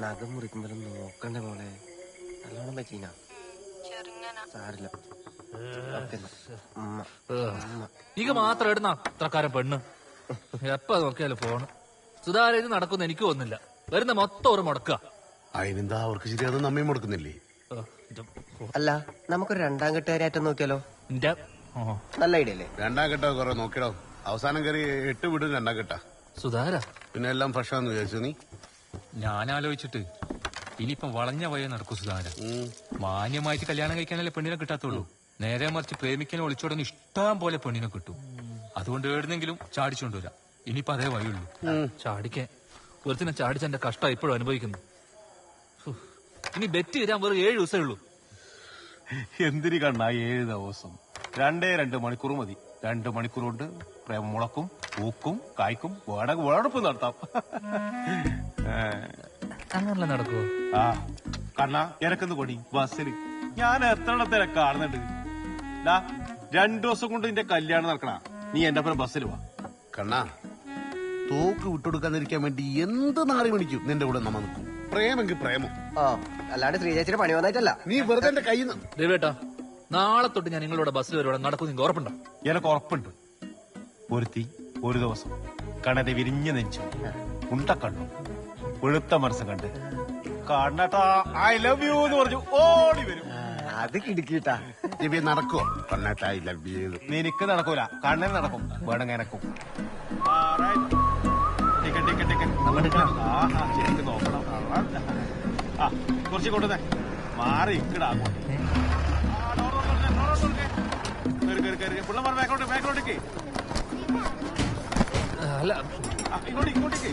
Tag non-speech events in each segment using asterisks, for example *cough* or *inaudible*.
നഖം മുറിക്കുമ്പോഴും നോക്കണ്ട മോളെ? നല്ലോണം പറ്റീന? സാരില്ല. ഇക മാത്രം ഇടുന്ന അത്രക്കാരൻ പെണ്ണ്. എപ്പ നോക്കിയാലും ഫോണ്. സുധാര ഇത് നടക്കുന്ന എനിക്ക് ഒന്നില്ല വരുന്ന മൊത്തം ഒരു മുടക്കുക. അതിനെന്താ അവർക്ക് ശരിയാതെ നമ്മയും മുടക്കുന്നില്ലേ? അല്ല നമുക്കൊരു രണ്ടാം കെട്ടുകാരായിട്ട് നോക്കിയാലോ? എന്റെ നല്ല ഐഡിയ അല്ലേ? രണ്ടാം കെട്ടോ കുറെ? നോക്കിടോ. അവസാനം കയറി എട്ട് വിടും രണ്ടാം കെട്ടാ. സുധാര പിന്നെ എല്ലാം ഫ്രഷാന്ന് വിചാരിച്ചു നീ? ഞാൻ ആലോചിച്ചിട്ട് ഇനിയിപ്പം വളഞ്ഞ വയ നടക്കും സുധാര മാന്യമായിട്ട് കല്യാണം കഴിക്കാനല്ലേ പെണ്ണിനെ കിട്ടാത്തുള്ളൂ. നേരെ മറിച്ച് പ്രേമിക്കാനും ഒളിച്ചോടാൻ ഇഷ്ടം പോലെ പെണ്ണിനെ കിട്ടും. അതുകൊണ്ട് എവിടുന്നെങ്കിലും ചാടിച്ചുകൊണ്ടുവരാം ഇനിയിപ്പോ അതേ വഴിയുള്ളൂ. ചാടിക്കാൻ വെറുതെ ചാടിച്ച എന്റെ കഷ്ടം ഇപ്പോഴും അനുഭവിക്കുന്നു. ഇനി ബെറ്റ് തരാൻ വെറും ഏഴ് ദിവസമേ ഉള്ളൂ. എന്തിനു കണ്ണ ഏഴ് ദിവസം. രണ്ടേ രണ്ട് മണിക്കൂർ മതി. രണ്ട് മണിക്കൂർ കൊണ്ട് പ്രേമം മുളക്കും പൂക്കും കായ്ക്കും വേണമെങ്കിൽ വേടപ്പ് നടത്താം. അങ്ങനല്ല നടക്കുവോ? ആ കണ്ണ എനക്കെന്ന് കൊടി ബസ്സിൽ ഞാൻ എത്രത്തിനെ കാണുന്നുണ്ട്. ഡാ രണ്ടു ദിവസം കൊണ്ട് നിന്റെ കല്യാണം നടക്കണ. നീ എന്റെ ഒപ്പം ബസ്സിൽ വാ. കണ്ണാ തോക്ക് വിട്ടുകൊടുക്കാതിരിക്കാൻ വേണ്ടി എന്ത് നാറി മണിക്കും നിന്റെ കൂടെ നമ്മ നിൽക്കും. പ്രേമെങ്കിൽ പ്രേമം. ആ അല്ലാണ്ട് ശ്രീചേച്ചിയുടെ പണി വന്നായിട്ടല്ല. നീ വെറുതെ എന്റെ കയ്യിൽ നിന്ന്. നാളെ തൊട്ട് ഞാൻ നിങ്ങളുടെ ബസ്സിൽ വരുവാണ്. നടക്കും നിങ്ങൾക്ക് ഉറപ്പുണ്ടോ? എനക്ക് ഉറപ്പുണ്ട്. ഒരുത്തി ഒരു ദിവസം. കണ്ണന്റെ വിരിഞ്ഞു നെഞ്ചു. ഉണ്ടക്കണ്ണും. വെളുത്ത മനസ്സും കണ്ട്. കണ്ണട്ടാ ഐ ലവ് യു എന്ന് പറഞ്ഞു. ഓടി വരും. അത് കിടുക്കിട്ടാ. നടക്കുവോ നടക്കുവോ ഐ ലവ് യു നിനക്ക് നടക്കൂല. കണ്ണിന് നടക്കും. വേണമെങ്കിൽ എനക്കും ടിക്കറ്റ് ടിക്കറ്റ് ടിക്കറ്റ്. ആഹാ ശരിക്കും നോക്കണം. ആ കുറച്ച് കൊണ്ടുവന്നേ മാറി ഇക്കടാ ബാക്കോട്ട് ബാക്കോട്ടേക്ക് അല്ല. ഇങ്ങോട്ട് ഇങ്ങോട്ടേക്ക്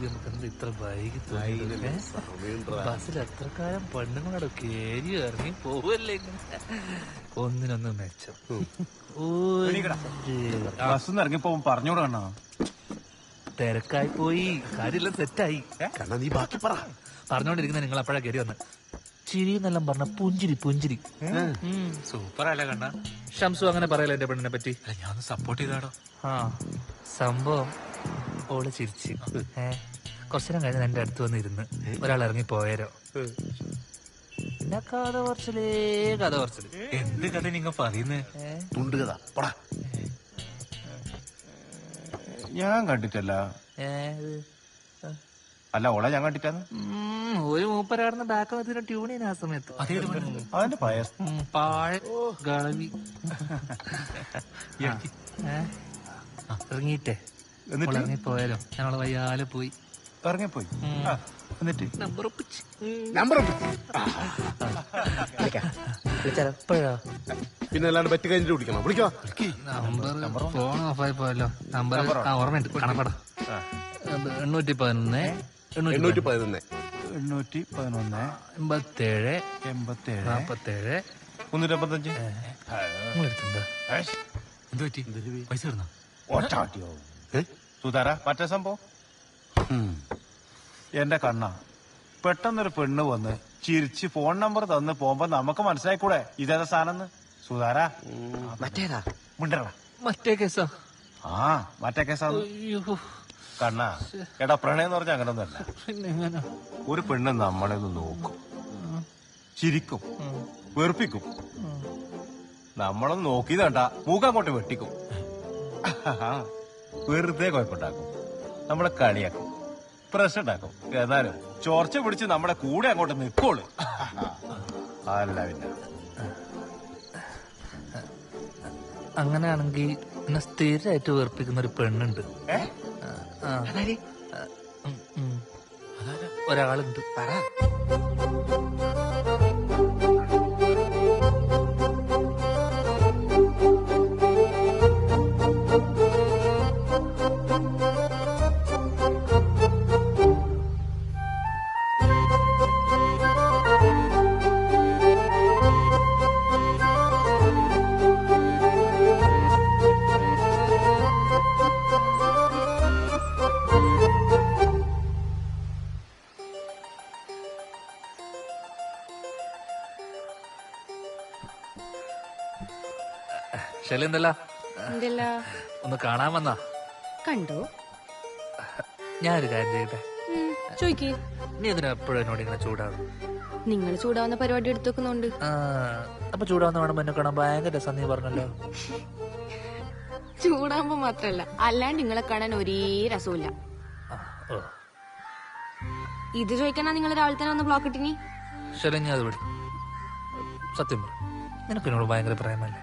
ഈ നമുക്ക് എന്താ ഇത്ര ഏ? ബസ്സിൽ എത്രക്കാലം പെണ്ണുങ്ങളോട് കയറി ഇറങ്ങി പോവല്ലേ? ഒന്നിനൊന്ന് മെച്ചം. ഒരു ബസ് ഇറങ്ങിപ്പോ പറഞ്ഞോട് കണ്ണാ? തിരക്കായി പോയി. കാര്യമെല്ലാം തെറ്റായി. കണ്ണാ നീ ബാക്കി പറ. പറഞ്ഞോണ്ടിരിക്കുന്ന നിങ്ങൾ അപ്പോഴാ കയറി വന്ന്. ചിരി എന്നെല്ലാം പറഞ്ഞ പുഞ്ചിരി പുഞ്ചിരി. സൂപ്പർ അല്ല കണ്ണ. ഷംസു അങ്ങനെ പറയല എന്റെ പെണ്ണിനെ പറ്റി? ഞാൻ സപ്പോർട്ട് ചെയ്താടോ. ആ. സംഭവം ഓൾ ചിരിച്ച്. ഏ കുറച്ചു നേരം കഴിഞ്ഞ് എന്റെ അടുത്ത് വന്നിരുന്ന് ഒരാൾ ഇറങ്ങി പോയരോ. പിന്നെ കഥ കുറച്ചിലേ കഥ കുറച്ചിൽ എന്ത് കഥ നിങ്ങൾ പറയുന്നേ? തുണ്ട് കഥ. പടാ. ഞാൻ കണ്ടിട്ടല്ല. അല്ല ഓളെ ഞാൻ കണ്ടിട്ടാന്ന്? ഒരു മൂപ്പരാടുന്ന ബാക്ക് വന്നിട്ട് ട്യൂൺ ചെയ്യുന്ന ആ സമയത്ത്. അതിന്റെ പയർ. ഉം, പാഴ ഗളവി. ഏ? ഇറങ്ങിയിട്ടേ. എന്നിട്ട്? പോയാലോ ഞങ്ങൾ വയ്യാലെ പോയി. ഇറങ്ങിപ്പോയി എന്നിട്ട്? നമ്പർ ഒപ്പിച്ച് നമ്പർ എപ്പോഴാ പിന്നെ അല്ലാണ്ട് പറ്റി കഴിഞ്ഞിട്ട് വിളിക്കണം? വിളിക്കോ? നമ്പർ ഫോൺ ഓഫായി പോയല്ലോ നമ്പർ ആ ഓർമ്മയുണ്ട്. കണക്കട എണ്ണൂറ്റി പതിനൊന്ന് എണ്ണൂറ്റി പതിനൊന്ന് എണ്ണൂറ്റി പതിനൊന്ന് എൺപത്തേഴ് എൺപത്തേഴ്. നാപ്പത്തേഴ്. മുന്നൂറ്റി അമ്പത്തഞ്ച് നിങ്ങളെടുത്തുണ്ടോ എന്ത് പറ്റി? പൈസ ഇടുന്ന ഒറ്റാട്ടിയോ? സുധാര മറ്റേ സംഭവം? എന്റെ കണ്ണ പെട്ടെന്നൊരു പെണ്ണ് വന്ന് ചിരിച്ച് ഫോൺ നമ്പർ തന്ന് പോകുമ്പോ നമുക്ക് മനസ്സിലായിക്കൂടെ ഇതേതാ സാധനം സുധാര മറ്റേതാ? മിണ്ടറ മറ്റേ കേസാ. ആ മറ്റേ കേസാ അയ്യോ. കണ്ണ എടാ പ്രണയം എന്ന് പറഞ്ഞാൽ പിന്നെ എങ്ങനെ? ഒരു പെണ്ണ് നമ്മളെ ഒന്ന് നോക്കും. ചിരിക്കും. വെറുപ്പിക്കും. നമ്മളൊന്ന് നോക്കിയതണ്ട മൂക്ക് അങ്ങോട്ട് വെട്ടിക്കും. വെറുതെ കുഴപ്പമുണ്ടാക്കും. നമ്മളെ കളിയാക്കും. പ്രശ്നം ഉണ്ടാക്കും. എന്നാലും ചോർച്ച പിടിച്ച് നമ്മുടെ കൂടെ അങ്ങോട്ട് നിൽക്കോളൂ അല്ല പിന്നെ. അങ്ങനെയാണെങ്കിൽ എന്നെ സ്ഥിരമായിട്ട് വേർപ്പിക്കുന്ന ഒരു പെണ്ണുണ്ട്. ഒരാളുണ്ട്. പറ. ശരി എന്തല്ല? ഒന്ന് കാണാൻ വന്നാ? കണ്ടോ? ഞാനൊരു കാര്യം ചെയ്യട്ടെ? ചോയ്ക്ക്. നീ എന്തിനാ എപ്പോഴും എന്നോട് ഇങ്ങനെ ചൂടാവും നിങ്ങൾ ചൂടാവുന്ന പരിപാടി എടുത്തു വെക്കുന്നുണ്ട് അപ്പൊ ചൂടാവുന്ന വേണം എന്നെ കാണാൻ ഭയങ്കര രസം നീ പറഞ്ഞല്ലോ. ചൂടാവുമ്പോ മാത്രല്ല അല്ലാണ്ട് നിങ്ങളെ കാണാൻ ഒരേ രസമില്ല ഇത് ചോദിക്കാനാ നിങ്ങൾ രാവിലെ തന്നെ ഒന്ന് ബ്ലോക്ക് ഇട്ടിനി? ശരി ഞാൻ അത് വിടും. സത്യം പറ. നിനക്ക് എന്നോട് ഭയങ്കര പ്രേമല്ലേ?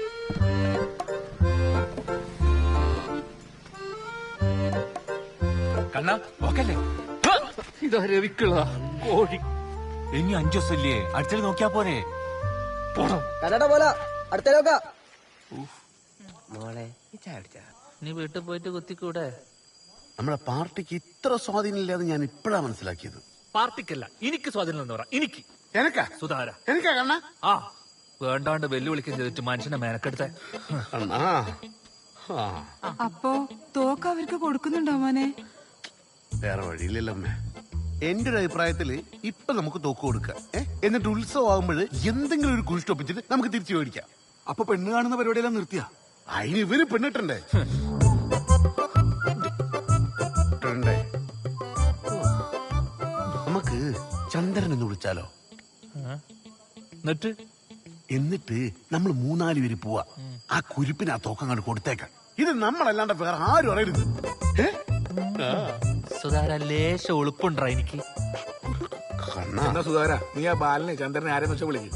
കണ്ണ ഓക്കല്ലേ ഇതാ രവിക്കുള്ള കോഴി. ഇനി അഞ്ചു ദിവസമല്ലേ? അടുത്തത് നോക്കിയാ പോരെ. പോണം. കഥയുടെ പോലെ അടുത്ത നോക്ക. മോളെ. നീ വീട്ടിൽ പോയിട്ട് കുത്തിക്കൂടെ? നമ്മളെ പാർട്ടിക്ക് ഇത്ര സ്വാധീനമില്ലാതെ ഞാൻ ഇപ്പോഴാ മനസ്സിലാക്കിയത്. പാർട്ടിക്കല്ല എനിക്ക് സ്വാധീനം എന്ന് പറ. എനിക്ക്. എനക്കാ? സുധാര. എനിക്കാ കണ്ണ? ആ വേണ്ടാണ്ട് വെല്ലുവിളിക്കും ചെയ്തിട്ട് മനുഷ്യനെ മേനക്കെടുത്ത. അപ്പോ തോക്ക് അവർക്ക് കൊടുക്കുന്നുണ്ടോ മോനെ? വേറെ വഴിയില്ലല്ലോ അമ്മേ എന്റെ ഒരു അഭിപ്രായത്തിൽ ഇപ്പൊ നമുക്ക് തോക്ക് കൊടുക്കാം. ഏ? എന്നിട്ട് ഉത്സവം ആകുമ്പോൾ എന്തെങ്കിലും ഒരു കുഴിഷ്ടൊപ്പിച്ചിട്ട് നമുക്ക് തിരിച്ചു മേടിക്കാം. അപ്പൊ പെണ്ണ് കാണുന്ന പരിപാടിയെല്ലാം നിർത്തിയാ? അതിന് ഇവർ പെണ്ണിട്ടണ്ടേ? ഇട്ടണ്ടേ നമുക്ക് ചന്ദ്രൻ എന്ന് വിളിച്ചാലോ? എന്നിട്ട്? എന്നിട്ട് നമ്മൾ മൂന്നാൽ പേര് പോവാ. ആ കുരിപ്പിന് ആ തോക്കങ്ങോട്ട് കൊടുത്തേക്കാം. ഇത് നമ്മളല്ലാണ്ട് വേറെ ആരും അറിയരുത്. ഏ? ആ. സുധാര ലേശ ഒളിപ്പുണ്ടാ എനിക്ക്. എന്നാ സുധാര നീ ആ ബാലനെ ചന്ദ്രനെ ആരെന്ന് വെച്ചാൽ വിളിക്കും?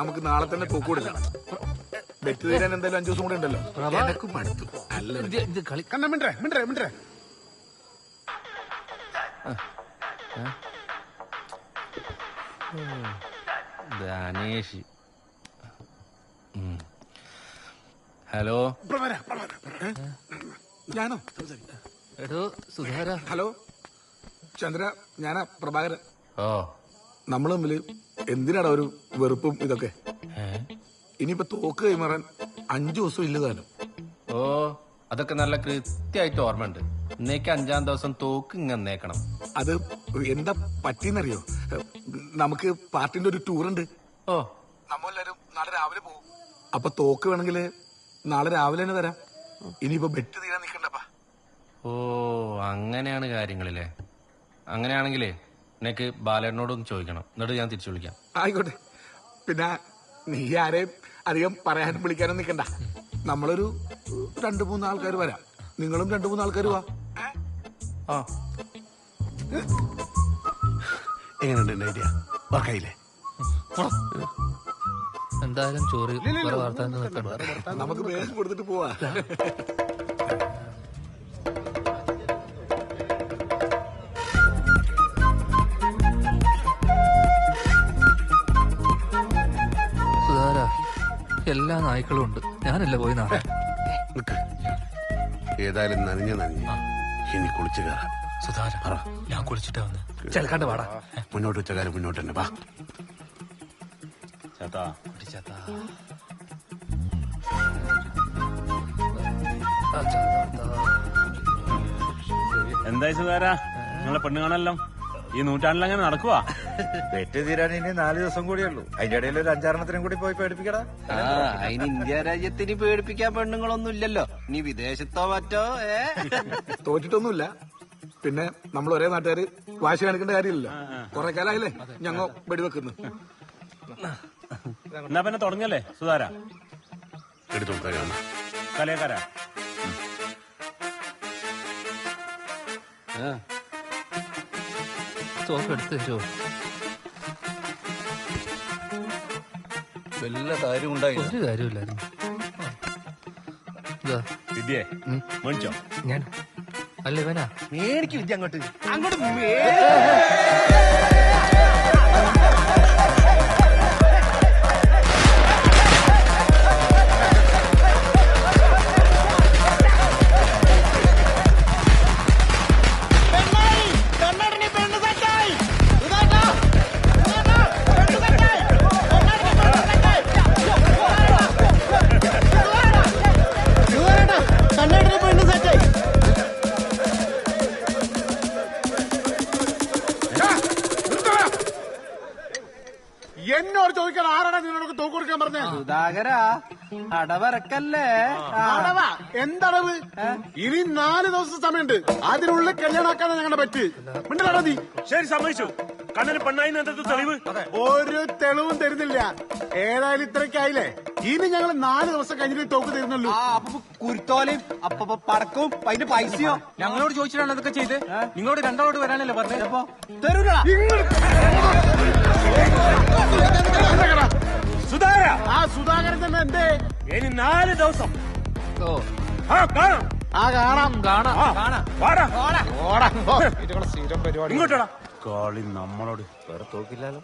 നമുക്ക് നാളെ തന്നെ തൂക്കൂടില്ല ബെറ്റ് തീരാൻ എന്തായാലും അഞ്ചു ദിവസം കൂടെ ഉണ്ടല്ലോ. എനക്കും മടുത്തു. അല്ല കളി കണ്ണ മിണ്ടേ മിണ്ടേ മിണ്ടേ. ധനേഷ്. ഹലോ? ഞാനോ? വരാം, എടോ സുധാര. ഹലോ ചന്ദ്ര ഞാനാ പ്രഭാകരൻ. ഓ. നമ്മൾ തമ്മിൽ എന്തിനാടാ ഒരു വെറുപ്പും ഇതൊക്കെ? ഇനിയിപ്പോ തോക്ക് കൈമാറാൻ അഞ്ചു ദിവസം ഇല്ലതാനും ഓ അതൊക്കെ നല്ല കൃത്യമായിട്ട് ഓർമ്മയുണ്ട്. ഇന്നേക്ക് അഞ്ചാം ദിവസം തോക്ക് ഇങ്ങന്നേക്കണം അത് എന്താ പറ്റിയെന്നറിയോ? നമുക്ക് പാർട്ടിന്റെ ഒരു ടൂറുണ്ട്. ഉണ്ട് ഓ. നമ്മളെല്ലാരും നാളെ രാവിലെ പോകും. അപ്പൊ തോക്ക് വേണമെങ്കിൽ നാളെ രാവിലെ തന്നെ തരാം. ഇനിയിപ്പോ ബെറ്റ് തീരാൻ നിക്കണ്ടപ്പാ ഓ അങ്ങനെയാണ് കാര്യങ്ങളില്ലേ? അങ്ങനെയാണെങ്കിലേ നിനക്ക് ബാലേട്ടനോടൊന്ന് ചോദിക്കണം. എന്നിട്ട് ഞാൻ തിരിച്ചു വിളിക്കാം. ആയിക്കോട്ടെ. പിന്നെ നീ ആരെയും അധികം പറയാനും വിളിക്കാനും നിക്കണ്ട. നമ്മളൊരു രണ്ടു മൂന്ന് ആൾക്കാർ വരാം. നിങ്ങളും രണ്ടു മൂന്ന് ആൾക്കാർ വാ. ആ. എങ്ങനെയുണ്ട് എന്റെ ഐഡിയ വർക്കായില്ലേ എന്തായാലും ചോറ് നിൽക്കണ്ട. നമുക്ക് വേഗം കൊടുത്തിട്ട് പോവാ. എല്ലാ നായ്ക്കളും ഉണ്ട്. ഞാനല്ല പോയി നാളെ നിക്ക്. ഏതായാലും നനഞ്ഞ നനഞ്ഞ ഇനി കുളിച്ചു കയറാം. സുധാര. ഞാൻ കുളിച്ചിട്ടാ വന്ന്. ചെലക്കാണ്ട് വാടാ. മുന്നോട്ട് വെച്ച കാര്യം മുന്നോട്ട് തന്നെ വാ. ചേട്ടാ. ആ, ചാ, എന്തായി സുധാര നിങ്ങളെ പെണ്ണ് കാണല്ലോ ഈ നൂറ്റാണ്ടിൽ അങ്ങനെ നടക്കുവാ. *laughs* വെറ്റ് തീരാൻ ഇനി നാല് ദിവസം കൂടിയേ ഉള്ളൂ അതിന്റെ ഇടയിൽ ഒരു അഞ്ചാറെണ്ണത്തിനും കൂടി പോയി പേടിപ്പിക്കടാ. ആ അതിന് ഇന്ത്യ രാജ്യത്തിന് പേടിപ്പിക്കാൻ പെണ്ണുങ്ങളൊന്നും ഇല്ലല്ലോ നീ വിദേശത്തോ മറ്റോ ഏ? *laughs* തോറ്റിട്ടൊന്നുമില്ല. പിന്നെ നമ്മൾ ഒരേ നാട്ടുകാര് വാശി കാണിക്കേണ്ട കാര്യമില്ലല്ലോ. കുറെ കാലായില്ലേ ഞങ്ങൾ വെടിവെക്കുന്നു. എന്നാ പിന്നെ തുടങ്ങല്ലേ സുധാര? എടുത്തു കലയക്കാരാ? സോപ്പ് എടുത്തു തരുമോ വല്ല കാര്യം ഉണ്ടായില്ല. ഒരു കാര്യമില്ലായിരുന്നു ഇതാ, വിദ്യേ ഉം. ഞാൻ. അല്ല ഇവനാ? മേടിക്ക് വിദ്യ അങ്ങോട്ട്. അങ്ങോട്ട് മേ- *laughs* അടവറക്കല്ലേ? അടവാ. എന്തടവ്? ഇനി നാല് ദിവസം സമയമുണ്ട്. അതിനുള്ളിൽ കല്യാണാക്കാൻ ഞങ്ങളുടെ പറ്റ്. മിണ്ടടാ നീ. ശരി സമ്മതിച്ചു. കണ്ണന് പെണ്ണായി തെളിവ്? ഒരു തെളിവും തരുന്നില്ല. ഏതായാലും ഇത്രയ്ക്കായില്ലേ ഇനി ഞങ്ങൾ നാല് ദിവസം കഴിഞ്ഞിട്ട് തോക്ക് തരുന്നുള്ളൂ. അപ്പൊ കുരുത്തോലയും അപ്പൊ പടക്കവും അതിന്റെ പൈസയോ? ഞങ്ങളോട് ചോദിച്ചിട്ടാണ് അതൊക്കെ ചെയ്ത്. നിങ്ങളോട് രണ്ടാളോട് വരാനല്ലേ പറഞ്ഞത് അപ്പൊ തരൂലടാ സുധാര ആ സുധാകരൻ തന്നെ എന്തേ? ഇനി നാല് ദിവസം. ഓ. ആ കാണാം. ആ കാണാം കാണാം. വാടാ. ഓടാ. ഓ, ഇതുങ്ങളെ സ്ഥിരം പരിപാടി. ഇങ്ങോട്ടാ കളി നമ്മളോട് വേറെ തോക്കില്ലാലോ?